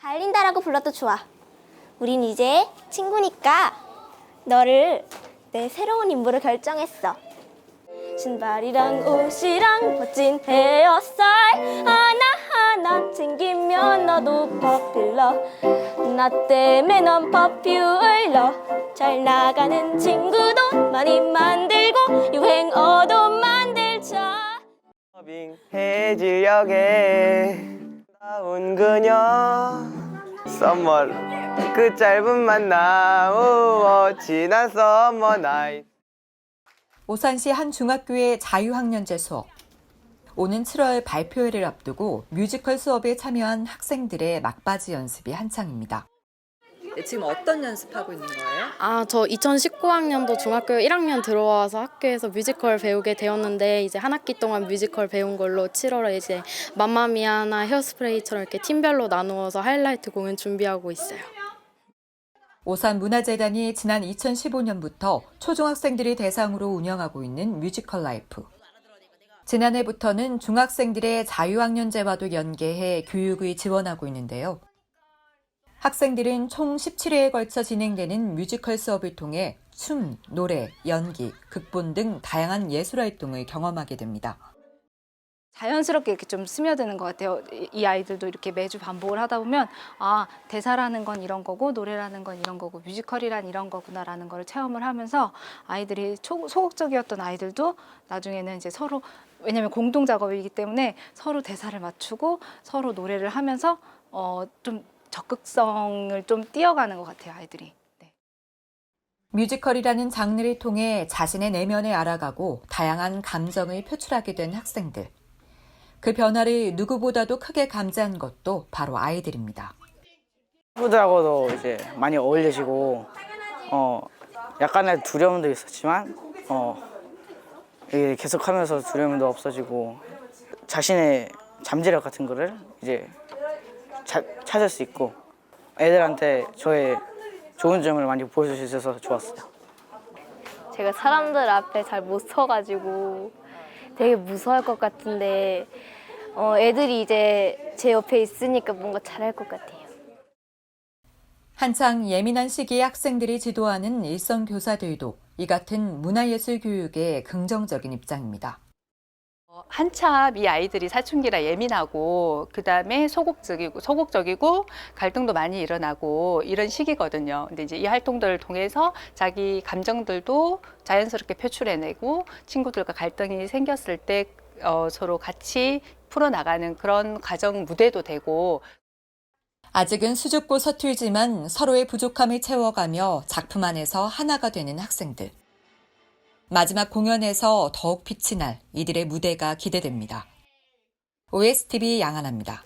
갈린다라고 불러도 좋아. 우린 이제 친구니까 너를 내 새로운 인물로 결정했어. 신발이랑 옷이랑 멋진 헤어스타일 하나하나 챙기면 너도 퍼필러 나 때문에 넌 퍼퓸을러 잘 나가는 친구도 많이 만들고 유행어도 만들자 서빙 해질녘에 나온 그녀 썸머 그 짧은 만남 우어 지난 썸머 나이 오산시 한 중학교의 자유학년제 수업. 오는 7월 발표회를 앞두고 뮤지컬 수업에 참여한 학생들의 막바지 연습이 한창입니다. 네, 지금 어떤 연습하고 있는 거예요? 아, 저 2019학년도 중학교 1학년 들어와서 학교에서 뮤지컬 배우게 되었는데 이제 한 학기 동안 뮤지컬 배운 걸로 7월에 이제 맘마미아나 헤어스프레이처럼 이렇게 팀별로 나누어서 하이라이트 공연 준비하고 있어요. 오산 문화재단이 지난 2015년부터 초중학생들이 대상으로 운영하고 있는 뮤지컬 라이프. 지난해부터는 중학생들의 자유학년제와도 연계해 교육을 지원하고 있는데요. 학생들은 총 17회에 걸쳐 진행되는 뮤지컬 수업을 통해 춤, 노래, 연기, 극본 등 다양한 예술 활동을 경험하게 됩니다. 자연스럽게 이렇게 좀 스며드는 것 같아요. 이- 이 아이들도 이렇게 매주 반복을 하다 보면 아 대사라는 건 이런 거고 노래라는 건 이런 거고 뮤지컬이란 이런 거구나라는 걸 체험을 하면서 아이들이 초, 소극적이었던 아이들도 나중에는 이제 서로 왜냐하면 공동 작업이기 때문에 서로 대사를 맞추고 서로 노래를 하면서 어, 좀 적극성을 좀 띄어가는 것 같아요 아이들이. 네. 뮤지컬이라는 장르를 통해 자신의 내면을 알아가고 다양한 감정을 표출하게 된 학생들. 그 변화를 누구보다도 크게 감지한 것도 바로 아이들입니다. 친구들하고도 이제 많이 어울리시고 어 약간의 두려움도 있었지만 어 이게 계속하면서 두려움도 없어지고 자신의 잠재력 같은 거를 이제 자- 찾을 수 있고 애들한테 저의 좋은 점을 많이 보여줄 수 있어서 좋았어요. 제가 사람들 앞에 잘 못 서가지고 되게 무서워할 것 같은데 어, 애들이 이제 제 옆에 있으니까 뭔가 잘할 것 같아요. 한창 예민한 시기에 학생들이 지도하는 일선 교사들도 이 같은 문화예술 교육에 긍정적인 입장입니다. 한참 이 아이들이 사춘기라 예민하고 그다음에 소극적이고 소극적이고 갈등도 많이 일어나고 이런 시기거든요. 근데 이제 이 활동들을 통해서 자기 감정들도 자연스럽게 표출해내고 친구들과 갈등이 생겼을 때 어, 서로 같이 풀어나가는 그런 가정 무대도 되고 아직은 수줍고 서툴지만 서로의 부족함을 채워가며 작품 안에서 하나가 되는 학생들. 마지막 공연에서 더욱 빛이 날 이들의 무대가 기대됩니다. OSTV 양한합니다.